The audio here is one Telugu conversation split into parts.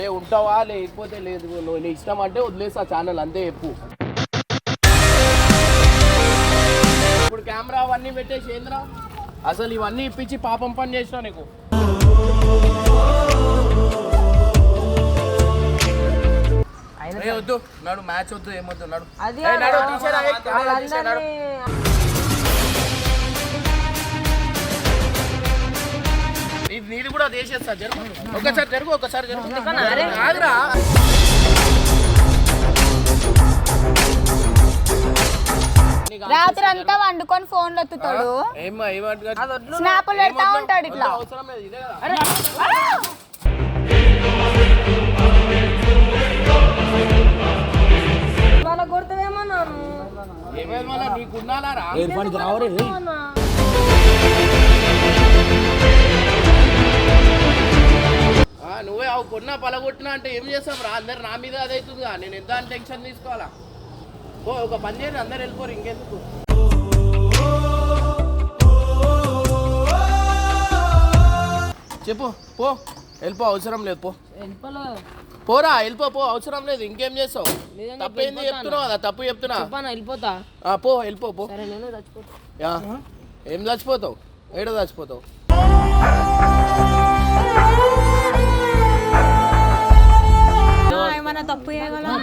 లే ఉంటావా? లేకపోతే లేదు. నువ్వు నీ ఇష్టం అంటే వదిలేసా ఛానల్ అంతే చెప్పు. ఇప్పుడు కెమెరా అవన్నీ పెట్టేసి ఏంద్రా? అసలు ఇవన్నీ ఇప్పించి పాపం పని చేసినా నీకు? వద్దు. నడు మ్యాచ్ వద్దు ఏమొద్దు నడు. నడు, కాదు. నీది కూడా చేసేస్తా జరుగు. ఒకసారి జరుగు ఒకసారి జరుగు. నీకు రాత్రి అంతా వండుకొని ఫోన్ ఏమంటున్నా? స్నాపులు పెడతా ఉంటాడు ఇట్లా. అవసరం లేదు ఇదే కదా. వాళ్ళ కొడతావేమన్నాను ఏమైంది నువ్వే అవి కొన్నా పలగొట్టినా అంటే ఏం చేస్తాం రా? అందరు నా మీద అదైతుందిగా. నేను ఎంత టెన్షన్ తీసుకోవాలా? ఓ ఒక పని చేయండి అందరు వెళ్ళిపోరు ఇంకెందుకు? చెప్పు పో వెళ్ళిపో అవసరం లేదు పో. పోరా వెళ్ళిపో పో అవసరం లేదు ఇంకేం చేస్తావు? లేదంటే తప్పేంది చెప్తున్నావు కదా తప్పు చెప్తున్నా. వెళ్ళిపోతా? ఆ, పో వెళ్ళిపో పో. ఏం చచ్చిపోతావు? ఏడ చచ్చిపోతావు? ఏమైనా తప్పు చేయగలనా?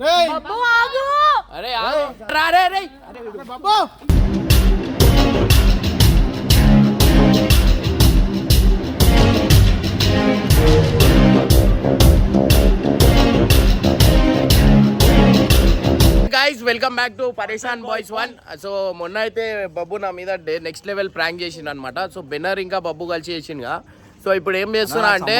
రేయ్. బాబు ఆగు. అరే ఆగు. రా రే రే. బాబు. Guys welcome back to Pareshan boys one so మొన్న అయితే బబ్బు నా మీద నెక్స్ట్ లెవెల్ ప్రాంక్ చేసిండు అనమాట సో బెన్నర్ ఇంకా బబ్బు కలిసి చేసిండుగా. సో ఇప్పుడు ఏం చేస్తున్నా అంటే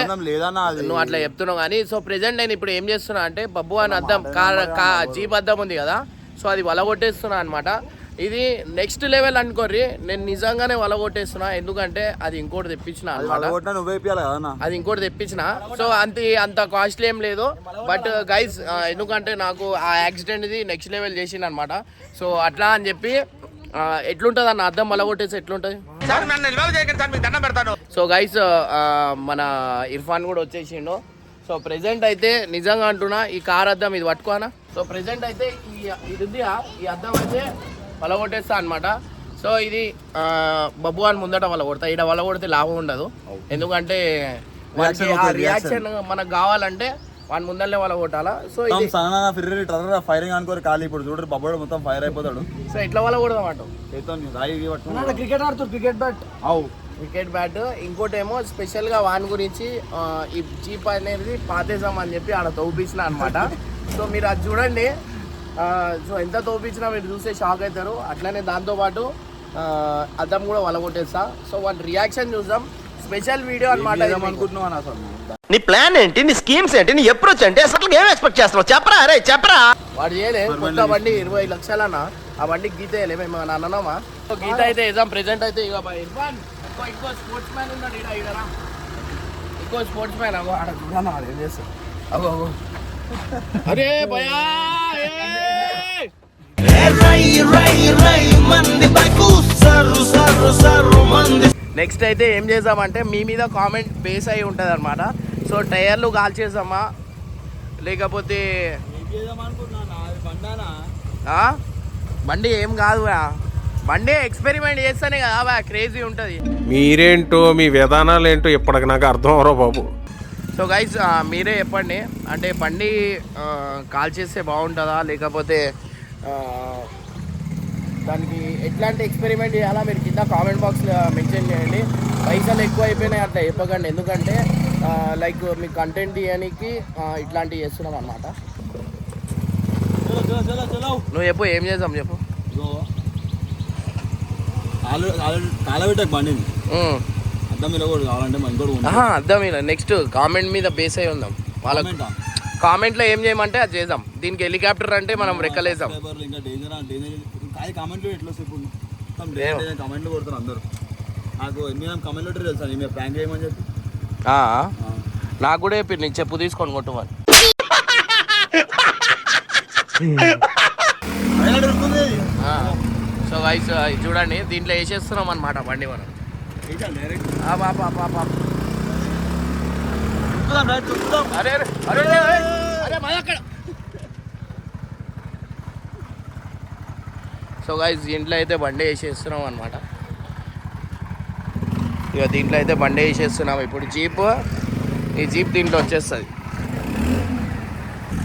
నువ్వు అట్లా చెప్తున్నావు కానీ సో ప్రెసెంట్ నేను ఇప్పుడు ఏం చేస్తున్నా అంటే బబ్బు అని అద్దం కార్ కా జీప్ అద్దం ఉంది కదా సో అది వలగొట్టేస్తున్నా అనమాట ఇది నెక్స్ట్ లెవెల్ అనుకోర్రి నేను నిజంగానే వలగొట్టేస్తున్నా ఎందుకంటే అది ఇంకోటి తెప్పించిన అది ఇంకోటి తెప్పించిన. సో అంత అంత కాస్ట్లీ ఏం లేదు. బట్ గైస్ ఎందుకంటే నాకు ఆ యాక్సిడెంట్ ఇది నెక్స్ట్ లెవెల్ చేసింది అనమాట సో అట్లా అని చెప్పి ఎట్లుంటుంది అన్న? అద్దం మళ్ళా కొట్టేసి ఎట్లుంటుంది? సో గైస్ మన ఇర్ఫాన్ కూడా వచ్చేసిండు. సో ప్రెసెంట్ అయితే నిజంగా అంటున్నా ఈ కార్ అద్దం ఇది పట్టుకోనా సో ప్రెసెంట్ అయితే ఈ ఇది ఉంది ఈ అద్దం అయితే వలగొట్టేస్తా అనమాట సో ఇది బబ్బు అని ముందట వల్ల కొడతా. ఇక్కడ వల్ల కొడితే లాభం ఉండదు. ఎందుకంటే రియాక్షన్ మనకు కావాలంటే వాని ముందరనే వాళ్ళ కొట్టాలా? సో ఇది సన్న ఫిర్రీ ట్రర్ ఫైరింగ్ అనుకోరు ఖాళీ ఇప్పుడు చూడరు బబ్బోడు మొత్తం ఫైర్ అయిపోతాడు. సో ఎట్లా వాళ్ళ కొడదాం పట్టుకున్నాడు క్రికెట్ ఆడుతారు క్రికెట్ బ్యాట్ అవు. క్రికెట్ బ్యాట్ ఇంకోటి ఏమో స్పెషల్గా వాన్ గురించి ఈ చీప్ అనేది పాతేసాం అని చెప్పి ఆడ తోపించిన అనమాట సో మీరు అది చూడండి. సో ఎంత తోపించినా మీరు చూస్తే షాక్ అవుతారు. అట్లనే దాంతోపాటు అద్దం కూడా వలగొట్టేస్తా సో వాటి రియాక్షన్ చూద్దాం. స్పెషల్ వీడియో అనమాట అనుకుంటున్నావు అని అసలు. నీ ప్లాన్ ఏంటి? నీ స్కీమ్స్ ఏంటి? నీ అప్రోచ్ ఏంటి? అసలు ఏం ఎక్స్పెక్ట్ చేస్తున్నావు? చెప్పరా అరే చెప్పరా. వాడు చేయలే. కొత్త బండి ఇరవై లక్షలన్న. ఆ బండికి గీత వేయలే. మేము ఏమన్నా అన్నామా? గీత అయితే వేద్దాం. ప్రెసెంట్ అయితే ఇక బా. ఇర్ఫాన్ ఇంకో ఇంకో స్పోర్ట్స్ మ్యాన్ ఉన్నాడు ఈడరా ఇంకో స్పోర్ట్స్ మ్యాన్ అగో ఆడ చూడన్నా ఆడ ఏం చేస్తాడు. అగో అగో అరే భయా ఏ! నెక్స్ట్ అయితే ఏం చేద్దామంటే మీ మీద కామెంట్ బేస్ అయి ఉంటుంది అనమాట సో టైర్లు కాల్చేద్దామా? లేకపోతే? బండి ఏం కాదు బండి ఎక్స్పెరిమెంట్ చేస్తేనే కదా క్రేజీ ఉంటుంది. మీరేంటో మీ విధానాలు ఏంటో ఇప్పటికి నాకు అర్థం అవరో బాబు. సో గైస్ మీరే చెప్పండి. అంటే బండి కాల్ చేస్తే బాగుంటుందా? లేకపోతే దానికి ఎట్లాంటి ఎక్స్పెరిమెంట్ చేయాలా మీరు కింద కామెంట్ బాక్స్లో మెన్షన్ చేయండి. పైసలు ఎక్కువ అయిపోయినాయి అట్లా చెప్పకండి. ఎందుకంటే లైక్ మీ కంటెంట్ తీయడానికి ఇట్లాంటివి చేస్తున్నాం అనమాట నువ్వు చెప్పు ఏం చేద్దాం చెప్పు. కాలబెట్టకు అర్థం ఇలా నెక్స్ట్ కామెంట్ మీద బేస్ అయి ఉందాం. వాళ్ళకి ఆ? కామెంట్లో ఏం చేయమంటే అది చేద్దాం. దీనికి హెలికాప్టర్ అంటే మనం రెక్కలేసాం కాదు కామెంట్లు ఎట్లా సేపు మొత్తం కామెంట్లు కొడతారు అందరు నాకు ఎన్ని కామెంట్లు తెలుసా నేను ప్రాంక్ చేయమని చెప్పి నాకు కూడా చెప్పి నేను చెప్పు తీసుకొని కొట్టుమని సో వైస్ చూడండి దీంట్లో వేసేస్తున్నాం అనమాట బండి మనం అరే అరే అరే అరే, అక్కడ సో గైస్ దీంట్లో అయితే బండి వేసేస్తున్నాం అనమాట ఇక దీంట్లో అయితే బండి వేసేస్తున్నాం. ఇప్పుడు జీప్ ఈ జీప్ దీంట్లో వచ్చేస్తుంది.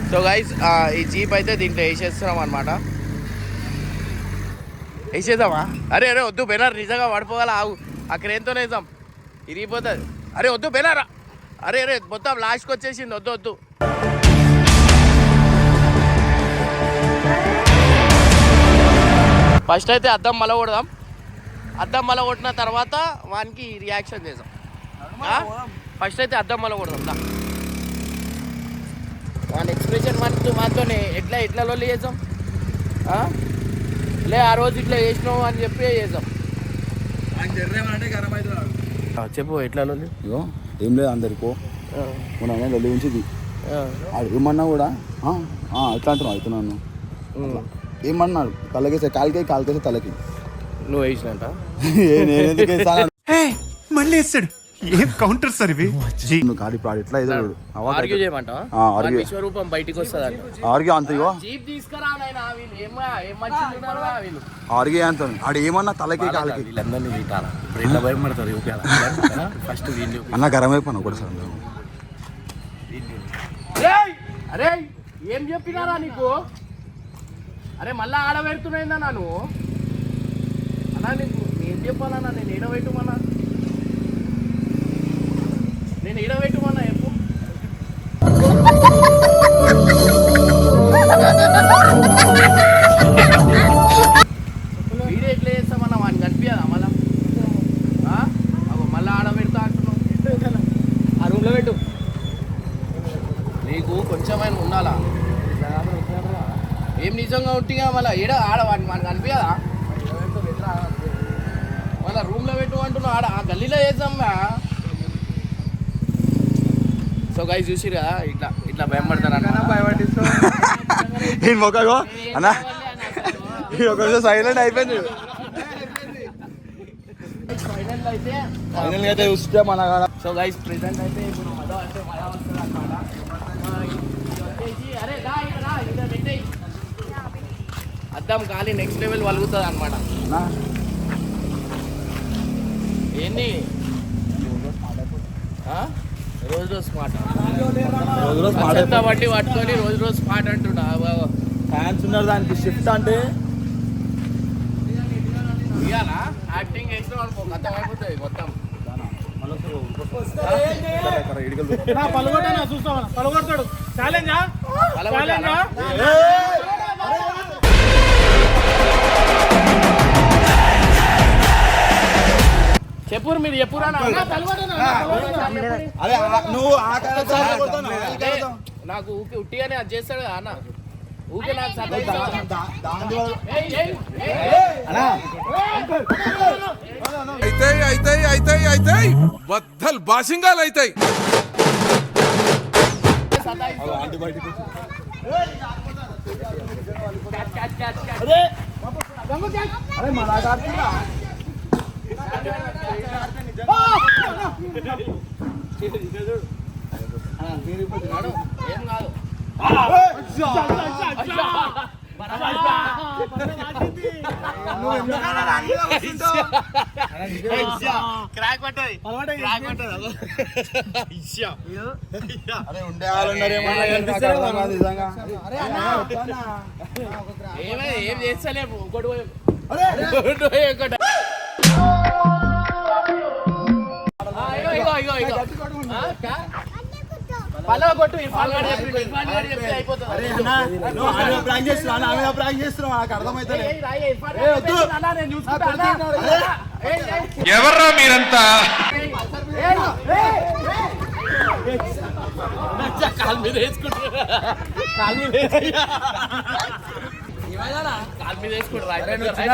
సో గైస్ ఈ జీప్ అయితే దీంట్లో వేసేస్తున్నాం అనమాట వేసేద్దామా? అరే అరే వద్దు బెనర్ నిజంగా పడిపోగల ఆగు. ఆ క్రేన్తోనే వేద్దాం. ఇరిగిపోతుంది. అరే వద్దు బెనారా. అరే అరే మొత్తం లాస్ట్కి వచ్చేసింది. వద్దు వద్దు. ఫస్ట్ అయితే అద్దం మల కొడదాం. అద్దం మల కొట్టిన తర్వాత వానికి రియాక్షన్ చేద్దాం. ఫస్ట్ అయితే అద్దం మల కొడదాం వాని ఎక్స్ప్రెషన్ మనతో మనతోనే ఎట్లా ఎట్లా లొల్లి చేద్దాం? లే ఆ రోజు ఇట్లా చేసినావు అని చెప్పి చేద్దాం. చెప్పు ఎట్లా లొల్లి? ఇగో ఏం లేదు అందరికో. మన లొల్లి ఉంచింది. ఏమన్నా కూడా ఎట్లా అంటున్నావు? అవుతున్నాను. ఏమన్నాడు? కళ్ళకేసే కాలికే కాలికేసే తలకి. నువ్వు వేసినట్ట ఏ, నేను ఎందుకు వేసాను? మళ్ళీ వేస్తాడు. ఏం కౌంటర్ సార్ ఇవి? నువ్వు ఇప్పుడు ఆడు ఎట్లా ఏదో ఆర్గ్యూ చేయమంటావా? ఆ, argue. వాని విశ్వరూపం బయటికి వస్తుంది ఆర్గే అంత ఇగో జీప్ తీసుకురా నాయనా వీళ్ళు ఏం ఏం మంచిగా ఉన్నారుగా వీళ్ళు. ఆర్గే అంత ఆడు ఏమన్నా తలకి కాలికి. వీళ్ళందరినీ ఇప్పుడు ఇట్లా భయపడతారు యూపీఆర్ ఫస్ట్ వీళ్ళు అన్న గరం అయిపోయినా ఒకటి సార్ రేయ్! అరే ఏం చెప్పినారా నీకు? అరే మళ్ళా ఆడ పెడుతున్నాయిందా నన్ను అన్నా నీకు ఏం చెప్పాలన్నా నేను ఈడ పెట్టుమన్నా నేను ఈడ పెట్టుమన్నా చెప్పు. వీడియో ఎట్లా చేస్తామన్నా వాడిని కనిపించదా మళ్ళా ఆ? అగో మళ్ళా ఆడ పెడతా అంటున్నావు ఆ రూమ్లో పెట్టు నీకు కొంచెమైనా ఉండాలా ఏం నిజంగా ఉంటిగా మళ్ళీ ఏడ ఆడ వాడిని మనకు అనిపించదా మళ్ళీ రూమ్లో పెట్టు అంటున్నావు ఆడ ఆ గల్లీలో వేద్దామ్మా సో గైస్ చూసిరు కదా ఇట్లా ఇట్లా భయపడతారు ఈ మొక్కగో అన్న. ఈ ఒకసారి సైలెంట్ అయిపోయింది. ఫైనల్ అయితే ఫైనల్ అయితే చూస్తే మన సో గైస్ ప్రెసెంట్ అయితే ఇప్పుడు మద అంటే మద వస్తుంది అనమాట అరే రా ఇక్కడ రా ఇక్కడ పెట్టేయ్ అద్దం ఖాళీ నెక్స్ట్ లెవెల్ వలుగుతుంది అనమాట ఏంది? రోజు రోజు స్మార్ట్ రోజు రోజు మాట చెత్త బట్టి పట్టుకొని రోజు రోజు స్మార్ట్ అంటుంటా ఫ్యాన్స్ ఉన్నారు దానికి షిఫ్ట్ అంటే? యాక్టింగ్ చేసిన అనుకో గతం అయిపోతుంది మొత్తం. పలగొట్టాలా? చెప్పురు మీరు చెప్పురా నా? ఈ కాడ కొడతావు. నాకు ఊకే ఉట్టిగానే అది చేస్తాడు కదా అన్న. ఊకే నాకు అయితాయి అయితాయి అయితాయి అయితాయి. బద్దలు బాసింగాలు అయితాయి. అరే మన క్రాక్ పట్టది క్రాక్ పట్టది అరే! ఉండే వాళ్ళు ఏం చేస్తలేము ఇంకోటి పోయి పలవ కొట్టు ఇర్ఫాన్ గాడు చెప్పిండు, ఇర్ఫాన్ గాడు చెప్తే అయిపోతుంది. అరే అన్న, నువ్వు ఆమె మీద ప్రాంక్ చేస్తున్నావు? అన్న, ఆమె మీద ప్రాంక్ చేస్తున్నావు? నాకు అర్థమైతలే ఏయ్, రాయ్, ఇర్ఫాన్ ఏ, గాడు వద్దు. చెప్పిండు, అన్నా, నేను చూసుకుంటా, అన్నా. ఏయ్, ఏయ్, ఎవర్రా మీరంతా? ఏయ్, ఏయ్, కాలు మీద వేసుకుంటారు కాలు మీద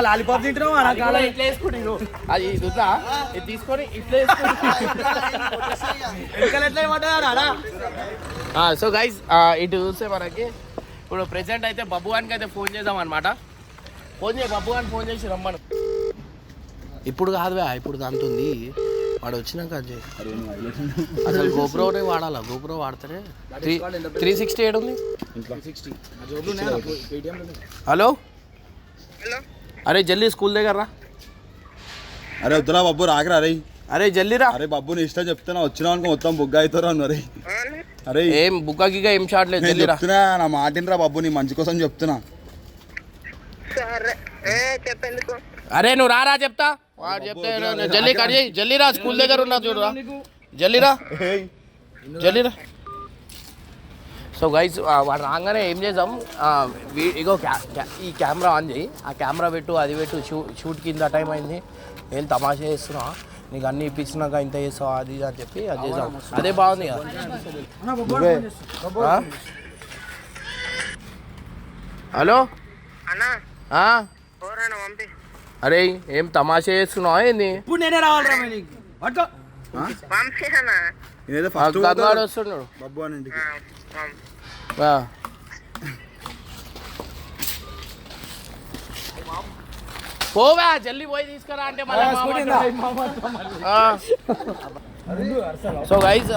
లాలీపాప్ తింటున్నావు? అది ఇట్లా వేసుకుంటు ఇది తీసుకొని ఇట్లా వేసుకుంటు. సో గైస్ ఇటు చూస్తే మనకి ఇప్పుడు ప్రెసెంట్ అయితే బబ్బువానికి అయితే ఫోన్ చేద్దాం అనమాట ఫోన్ చేయ బబ్బువాని ఫోన్ చేసి రమ్మను. ఇప్పుడు కాదు బా, ఇప్పుడు అంతుంది వాడు వచ్చినాక అది అసలు గోప్రోనే వాడాలా? గోప్రో వాడితేనే త్రీ త్రీ సిక్స్టీ ఏడు ఉంది? హలో? అరే జల్దీ స్కూల్ దగ్గర రా. అరే వద్దురా బాబు రాకరా అరే. అరే జల్దీ రా. అరే బాబు నీ ఇష్టం చెప్తున్నా వచ్చినా అనుకో మొత్తం బుగ్గ అవుతారు అన్న అరే. అరే. ఏం బుక్క గిక్క ఏం షాట్ లేదు నేను జల్దీ రా. చెప్తున్నా నా మాటినరా బాబు నీ మంచి కోసం చెప్తున్నా. అరే నువ్వు రారా చెప్తా. వాడు చెప్తే నేను జల్దీ కట్ చేయి. జల్దీ రా స్కూల్ దగ్గర ఉన్నా చూడురా. జల్దీ రా జల్దీ రా సో గైస్ వాడు రాగానే ఏం చేద్దాం? ఇగో క్యా- క్యా- ఈ కెమెరా ఆన్ చేయి. ఆ కెమెరా పెట్టు అది పెట్టు షూ షూట్ కింద టైం అయింది. ఏం తమాషా చేస్తున్నా? నీకు అన్ని ఇప్పించినాక ఇంత చేస్తావు? అది ఇది అని చెప్పి అది చేద్దాం. అదే బాగుంది కదా? హలో? ఆ? అరే ఏం తమాషా చేస్తున్నావు ఏంది? ఫస్ట్ వస్తున్నాడు. అని ఇంటికి. ఆ. పోవా జల్దీ పోయి తీసుకురా అంటే సో గైజ్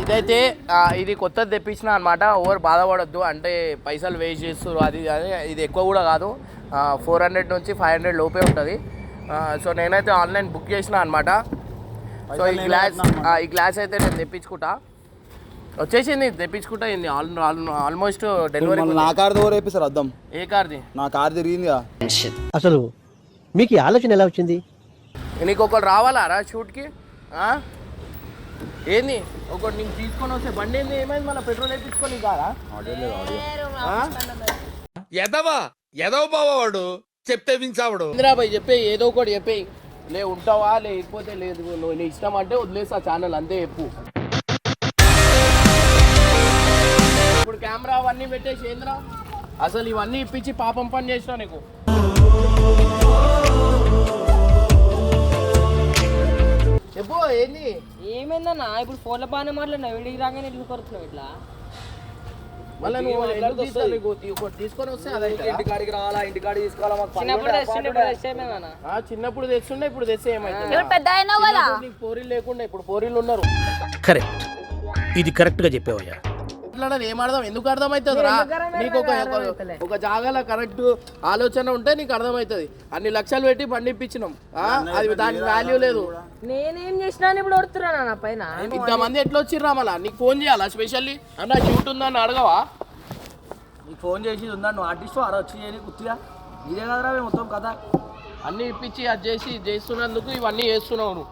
ఇదైతే ఇది కొత్తది తెప్పించిన అనమాట ఓవర్ బాధపడొద్దు. అంటే పైసలు వేస్ట్ చేస్తారు అది ఇది అని. ఇది ఎక్కువ కూడా కాదు. ఫోర్ హండ్రెడ్ నుంచి ఫైవ్ హండ్రెడ్ లోపే ఉంటుంది. సో నేనైతే ఆన్లైన్ బుక్ చేసిన అనమాట సో ఈ గ్లాస్ ఈ గ్లాస్ అయితే నేను తెప్పించుకుంటా. వచ్చేసింది తెప్పించుకుంటా ఇంది ఆల్ ఆల్మోస్ట్ డెలివరీ నా కార్ దగ్గర వేపిస్తారు అద్దం ఏ కార్ది? నా కార్ తిరిగిందిగా అసలు మీకు ఈ ఆలోచన ఎలా వచ్చింది? నీకు ఒకటి రావాలా రా షూట్కి? ఏంది? ఒకటి నీకు తీసుకొని వస్తే బండి ఏంది? ఏమైంది? మళ్ళీ పెట్రోల్ వేయించుకొని కాదా? ఎదవా? ఎదవ బావాడు చెప్తే వించావుడు ఇందిరాబాయ్ చెప్పే ఏదో ఒకటి చెప్పే లే ఉంటావా? లేకపోతే లేదు. నువ్వు నీ ఇష్టం అంటే వదిలేసా ఛానల్ అంతే చెప్పు. ఇప్పుడు కెమెరా అవన్నీ పెట్టేసి ఏంద్రా? అసలు ఇవన్నీ ఇప్పించి పాపం పని చేసినా నీకు. చెప్పు ఏంది? ఏమైందన్నా? ఇప్పుడు ఫోన్లో బాగానే మాట్లాడినా వీడికి రాగానే ఇల్లు కొడుతున్నావు ఇట్లా? మళ్ళీ నువ్వు ఎందుకు తీస్తావు నీకు తీ- ఒకటి తీసుకొని వస్తే అదైతే. ఇంటికాడికి రావాలా? తీసుకోవాలా మాకు చిన్నప్పుడు తెస్తుండే ఇప్పుడు తెస్తే ఏమైందన్నా? ఆ, చిన్నప్పుడు తెస్తుండే ఇప్పుడు తెస్తే ఏమైంది ఇప్పుడు పెద్ద అయినావు కదా. నీకు పోరీలు లేకుండా ఇప్పుడు పోరీలు ఉన్నారు. కరెక్ట్. ఇది కరెక్ట్గా చెప్పావయ్యా. మాట్లాడాలి ఏం అర్థం? ఎందుకు అర్థమవుతుంది రా? నీకు ఒక ఒక- జాగాలో కరెక్ట్ ఆలోచన ఉంటే నీకు అర్థమవుతుంది. అన్ని లక్షలు పెట్టి ఆ, అది దానికి వాల్యూ లేదు. నేనేం చేసినా అని ఇప్పుడు కొడుతున్నా నా పైన. ఇంతమంది ఎట్లా వచ్చిర్రా మళ్ళా? నీకు ఫోన్ చేయాలా? స్పెషల్లీ అన్న షూట్ ఉందని అడగవా? నీకు ఫోన్ చేసి ఉందా? నువ్వు ఆర్టిస్ట్ అలా వచ్చి చేయని కుర్తిగా ఇదే కదరా మేము మొత్తం కథ. అన్ని ఇప్పించి అది చేసి ఇది చేస్తున్నందుకు ఇవన్నీ చేస్తున్నావు నువ్వు.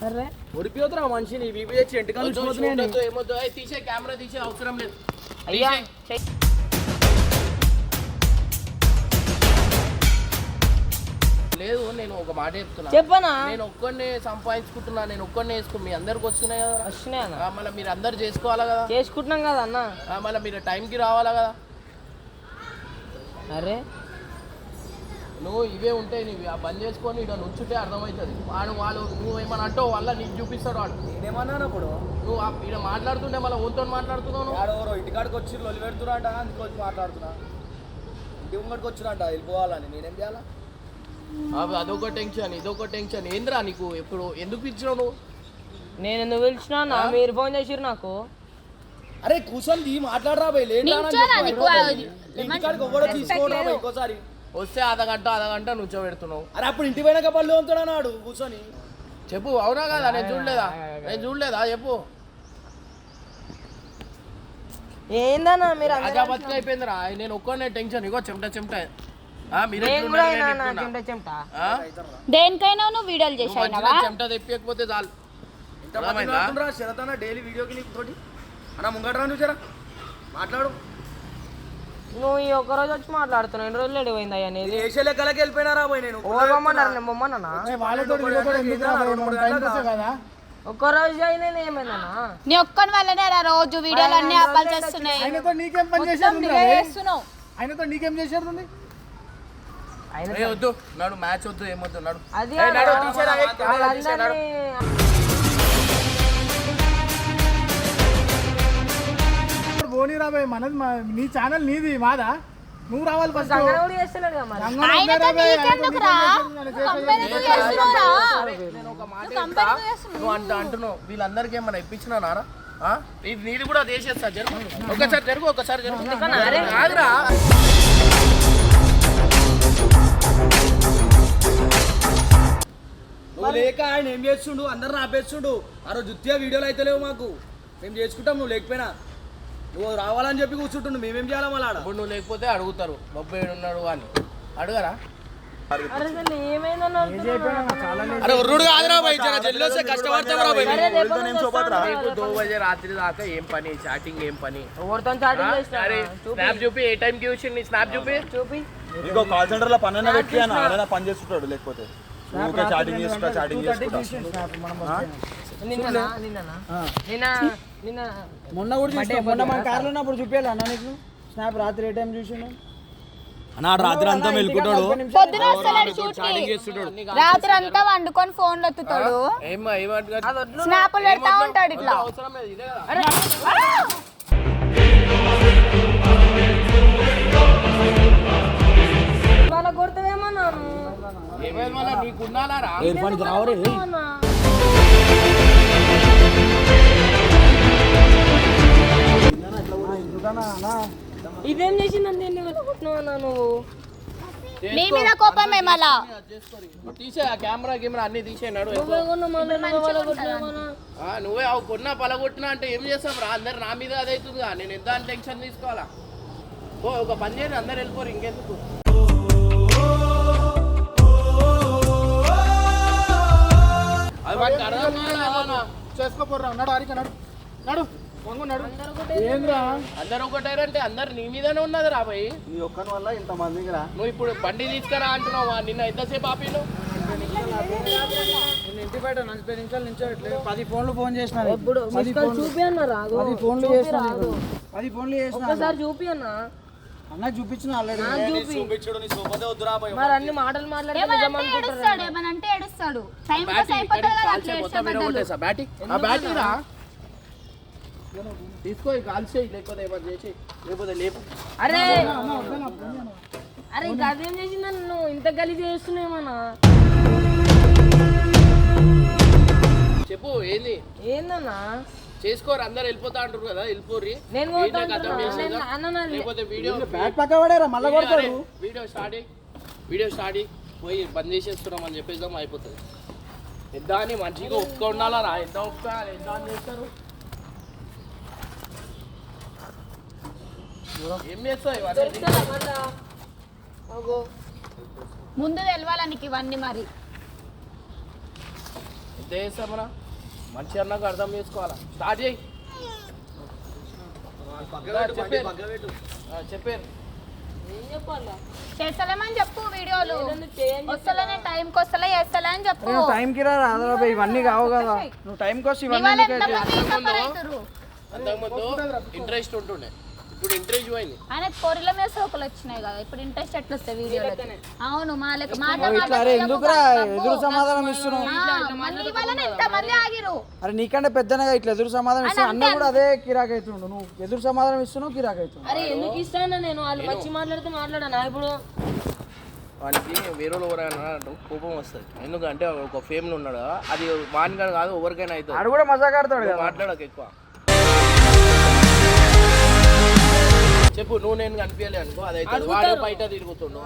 సరే ఒడిపోతురా మనిషిని బీపీ తెచ్చి ఎంటకాలు ఏమొద్దు. తీసే కెమెరా తీసే అవసరం లేదు. అయ్యా. లేదు నేను ఒక మాట చెప్తున్నా. చెప్పనా? నేను ఒక్కడిని సంపాదించుకుంటున్నా నేను ఒక్కడిని వేసుకో మీ అందరికి వస్తున్నాయి కదా. వచ్చినాయి అన్న. ఆ, మళ్ళీ మీరు అందరు చేసుకోవాలా కదా? చేసుకుంటున్నాం కదా అన్న. మళ్ళీ మీరు టైంకి రావాలా కదా? అరే. నువ్వు ఇవే ఉంటాయి నీవి ఆ బంద్ చేసుకొని ఇక్కడ నుంచుంటే అర్థమవుతుంది. వాడు వాళ్ళు నువ్వు ఏమన్నా అంటావు వల్ల నీకు చూపిస్తాడు వాడు. నేనేమన్నాను అప్పుడు నువ్వు ఇక్కడ మాట్లాడుతుంటే మళ్ళీ ఊతో మాట్లాడుతున్నావు నువ్వు. ఆడెవరో ఇంటికాడికి వచ్చి లొలి పెడుతున్నా అంట అందుకు వచ్చి మాట్లాడుతున్నా. ఇంటి ముంగడికి వచ్చినంట వెళ్ళిపోవాలని నేనేం చేయాలా? అవి అదొక టెన్షన్ ఇదొక టెన్షన్. ఏంద్రా నీకు ఎప్పుడు ఎందుకు ఇచ్చినావు నువ్వు? నేను ఎందుకు పిలిచినా మీరు ఫోన్ చేసిరు నాకు. అరే కూర్చొని ది మాట్లాడరా బై లేట్ నించోరా నీకు ఇంటికాడికి ఎవడో తీసుకోరా బై ఇంకోసారి. వస్తే అర్ధగంట అర్ధగంట నుంచోబెడుతున్నావు. అరే అప్పుడు ఇంటి పోయినాక పళ్ళు అన్నాడు కూర్చొని. చెప్పు అవునా కదా? నేను చూడలేదా? నేను చూడలేదా? చెప్పు. ఏందన్నా మీరు బతుకు అయిపోయిందిరా. నేను ఒక్కనే టెన్షన్. ఇగో చెమట చెమట. అన్న? దేనికైనా నువ్వు వీడియోలు నువ్వు చేసి మంచిగా అయినావా చెమట తెప్పియకపోతే చాలు? మాట్లాడుతుండ్రా శరతన్న డైలీ వీడియోకి నీకు తోటి. అన్న ముంగట్రా నువ్వు జరా. మాట్లాడు. నువ్వు ఈ ఒక్క రోజు వచ్చి మాట్లాడుతున్నావు ఎన్ని రోజులు ఎడిపోయింది అయ్యా నీది? ఏషియా లెక్కలకి వెళ్ళిపోయినారా పోయి నేను? ఓవర్ బొమ్మన్నారు నేను బొమ్మన్నా ఒక్క రోజు అయినా ఏమైందన్నా? నీ ఒక్కని వల్లనే రా రోజు వీడియోలు అన్ని చేస్తున్నావు. ఆయనతో నీకేం చేశారు ఏ వద్దు. నడు మ్యాచ్ వద్దు ఏమొద్దు నడు. అది పోనీ రాబాయ్ మనది మా- నీ ఛానల్ నీది మాదా? నువ్వు రావాలి ఫస్ట్. నువ్వు అంట అంటున్నావు. వీళ్ళందరికీ ఏమన్నా ఇప్పించినా నారా? ఆ? ఇది నీది కూడా చేసేస్తా జరుగు. ఒకసారి జరుగు ఒకసారి జరుగు. నువ్వు లేక ఆయన ఏం చేస్తుండు? అందరిని ఆపేస్తుండు. ఆ రోజు జుత్తిగా వీడియోలు అయితే లేవు మాకు. మేము చేసుకుంటాం నువ్వు లేకపోయినా. నువ్వు రావాలని చెప్పి కూర్చుంటుండు. మేమేం చేయాలి మళ్ళీ ఆడ? ఇప్పుడు నువ్వు లేకపోతే అడుగుతారు. బొబ్బు ఉన్నాడు అని. అడగరా? అరే అసలు ఏమైందని అడుగుతున్నావు? అరే ఉర్రుడు కాదురా భయ్ జర జల్లి వస్తే కష్టపడతాం రా భయ్ అరే రేపటి నుంచి వస్తాను నీకు దో బజే రాత్రి దాకా ఏం పని చాటింగ్ ఏం పని? ఎవరితో చాటింగ్ చేసినా అరే స్నాప్ చూపి ఏ టైం కి వచ్చింది స్నాప్ చూపి? చూపి. ఇంకో కాల్ సెంటర్లో పని పెట్టి పని చేస్తుంటాడు లేకపోతే. ఊరికే చాటింగ్ చేసుకుంటా చాటింగ్ చేసుకుంటా నిన్ననా? నిన్ననా? నిన్న నిన్న మొన్న కూడా చూసిన. మొన్న మన కార్లో ఉన్నప్పుడు చూపించాలి అన్న నీకు? స్నాప్ రాత్రి ఏ టైం చూసిండు అన్న రాత్రి అంతా పొద్దున వస్తలేడు షూట్కి రాత్రి అంతా వండుకొని ఫోన్ స్నాపులు పెడతా ఉంటాడు ఇట్లా. ఉండాలారా అన్నా. ఇదేం చేసిందని దీన్ని వెళ్ళగొట్టినావు అన్నా నువ్వు నీ మీద కోపమే మళ్ళా. తీసే ఆ కెమెరా కెమెరా అన్ని తీసేనాడు నువ్వే అవి కొన్నా పలగొట్టినా అంటే ఏం చేస్తాం రా? అందరు నా మీద అదైతుందిగా. నేను ఎంత టెన్షన్ తీసుకోవాలా? ఓ ఒక పని చేయండి అందరు వెళ్ళిపోరు ఇంకెందుకు? అది వాడికి అర్థం కాలేదన్నా. చేసుకోపోర్రా నడు ఆరిక నడు. నడు వంగు నడు. ఏంద్రా? అందరు ఒకటారంటే అందరు నీ మీదనే ఉన్నది రా భయ్ నీ ఒక్కని వల్ల ఇంత మంది నువ్వు ఇప్పుడు బండి తీసుకురా అంటున్నావా? నిన్న ఎంతసేపు ఆపిను నేను ఇంటి బయట నలభై నిమిషాలు నించోట్లేదు పది ఫోన్లు ఫోన్ చేసిన చూపి అన్న రాదు పది ఫోన్లు చూపి చేసిన రాదు పది ఫోన్లు చేసిన ఒక్కసారి చూపి అన్న. అన్న చూపించిన ఆల్రెడీ. మరి అన్ని మాటలు మాట్లాడితే టైం పాస్ అయిపోతుంది కదా అట్లా రా తీసుకో ఈ కాల్ చేయి లేకపోతే ఏమైనా చేసి లేకపోతే లేపు. అరే! అరే గదేం చేసిందని నువ్వు ఇంత గలీజ్ చేస్తున్నావేమన్నా చెప్పు ఏంది? ఏందన్నా? చేసుకోరు అందరు వెళ్ళిపోతా అంటారు కదా వెళ్ళిపోర్రి. నేను పోతా. చేసేదా? లేకపోతే వీడియో బ్యాట్ పక్క పడేరా మళ్ళా వీడియో స్టార్ట్ వీడియో స్టార్ట్ పోయి బంద్ చేసేస్తున్నాం అని చెప్పేద్దాం అయిపోతుంది. ఎంత అని మంచిగా ఒక్క ఉండాలా రా? ఎంత ఒక్క ఎంత అని చేస్తారు? ఏం చేస్తావు ఇవన్నీ. ముందు తెలవాలా నీకు ఇవన్నీ మరి. ఎంత చేస్తామరా మంచి అన్నాక అర్థం చేసుకోవాలా? స్టార్ట్ చేయి. చెప్పారు. ఏం చెప్పాలా చేస్తలేమని చెప్పు వీడియోలు. వస్తలేనే టైంకి వస్తలే చేస్తలే అని చెప్పు. టైంకి రా రాదురా భయ్ ఇవన్నీ కావు కదా. నువ్వు టైంకి వచ్చి ఇవన్నీ ఇంట్రెస్ట్ ఉంటుండే. ఇప్పుడు ఇంట్రెస్ట్ పోయింది. ఆయన పొరిల మీద సోకులు వచ్చినాయి కదా ఇప్పుడు ఇంట్రెస్ట్ ఎట్లా వస్తాయి వీడియోలో అవును మా లెక్క మాట మీద ఎందుకురా? ఎదురు. సమాధానం ఇస్తున్నావు? మళ్ళీ ఇవాళ ఎంతమంది ఆగిరు అరే నీకంటే పెద్దనగా ఇట్లా ఎదురు సమాధానం ఇస్తున్నావు అన్న కూడా అదే కిరాక్ అవుతుండు. నువ్వు ఎదురు సమాధానం ఇస్తున్నావు కిరాక్ అవుతుంది అరే ఎందుకు ఇస్తానా నేను? వాళ్ళు మంచి మాట్లాడితే మాట్లాడనా ఇప్పుడు? వానికి వేరే వాళ్ళు ఎవరైనా కోపం వస్తుంది. ఎందుకంటే ఒక ఫేమ్లో ఉన్నాడు అది వానికని కాదు ఎవరికైనా అవుతుంది. ఆడు కూడా మజాక్ ఆడతాడు కదా. మాట్లాడక ఎక్కువ. చెప్పు నువ్వు నేను కనిపించలే అనుకో అదైతే వాడు బయట తిరుగుతుండు?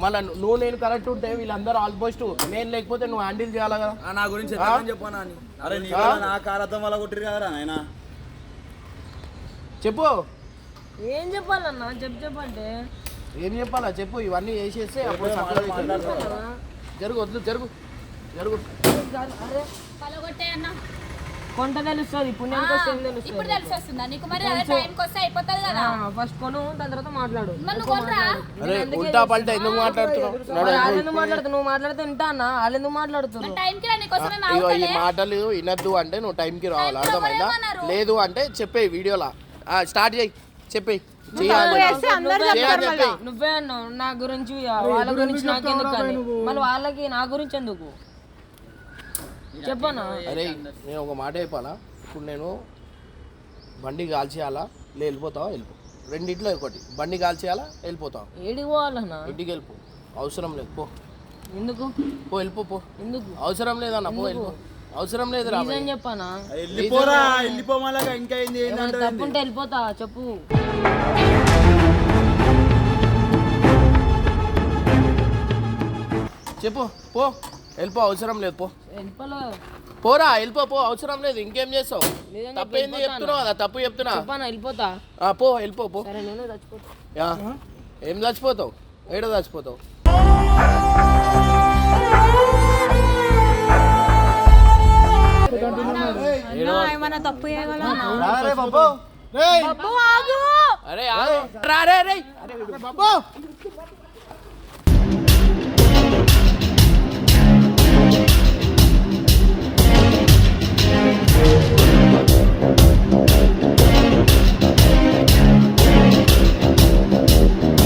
మళ్ళా నువ్వు నేను కరెక్ట్ ఉంటే వీళ్ళందరూ ఆల్మోస్ట్ నేను లేకపోతే నువ్వు హ్యాండిల్ చేయాలి కదా? నా గురించి చెప్పాను అని. అరే నీ నా కారతం వల్ల కొట్టిరు కదరా నాయన. చెప్పు. ఏం చెప్పాలన్నా? చెప్పు చెప్పంటే ఏం చెప్పాలా? చెప్పు ఇవన్నీ చేసేస్తే అప్పుడు. జరుగు వద్దు జరుగు. జరుగు. అరే కొంట తెలుస్తుంది పుణ్యానికి వస్తే ఏం తెలుస్తుంది. ఇప్పుడు తెలిసి వస్తుందా నీకు మరి అదే టైంకి వస్తే అయిపోతుంది కదా? ఫస్ట్ కొను దాని తర్వాత మాట్లాడు. మరి నువ్వు కొనరా? అరే ఉల్టా పల్టా ఎందుకు మాట్లాడుతున్నావు? నడు. వాళ్ళు ఎందుకు మాట్లాడుతావు నువ్వు మాట్లాడితే వింటా అన్న? వాళ్ళు ఎందుకు మాట్లాడుతున్నారు? టైంకి రా నీకోసమే ఇగో ఈ మాటలు వినద్దు అంటే నువ్వు టైంకి రావాలి అర్థమైందా? లేదు అంటే చెప్పేయి వీడియోలా. స్టార్ట్ చేయి చెప్పేయి. చేయాలి. నువ్వే అన్నావు. నా గురించి వాళ్ళ గురించి నాకు ఎందుకు మళ్ళీ వాళ్ళకి నా గురించి ఎందుకు? చెప్పనా? అరే నేను ఒక మాట చెప్పాలా? ఇప్పుడు నేను బండి కాల్చేయాలా? లే వెళ్ళిపోతావా? వెళ్ళిపో. రెండిట్లో ఒకటి. బండి కాల్చేయాలా? వెళ్ళిపోతాం ఏడికి పోవాలన్నా? ఇంటికి వెళ్ళిపో. అవసరం లేదు. పో. ఎందుకు? పో వెళ్ళిపో పో. ఎందుకు? అవసరం లేదన్న పో వెళ్ళిపో. అవసరం లేదు రా రీజన్ చెప్పానా? వెళ్ళిపోరా వెళ్ళిపోమలాగా ఇంకా ఏంది తప్పుంటే వెళ్ళిపోతా చెప్పు. చెప్పు పో. వెళ్ళిపో అవసరం లేదు పో. పోరా వెళ్ళిపో పో అవసరం లేదు ఇంకేం చేస్తావు? తప్పేంది చెప్తున్నావు కదా తప్పు చెప్తున్నా. వెళ్ళిపోతా? ఆ, పో వెళ్ళిపో పో. సరే నేను చచ్చిపోతా. యా. ఏం చచ్చిపోతావు? ఏడ చచ్చిపోతావు? ఏమైనా తప్పు చేయగలరా అరే అరే బాబు.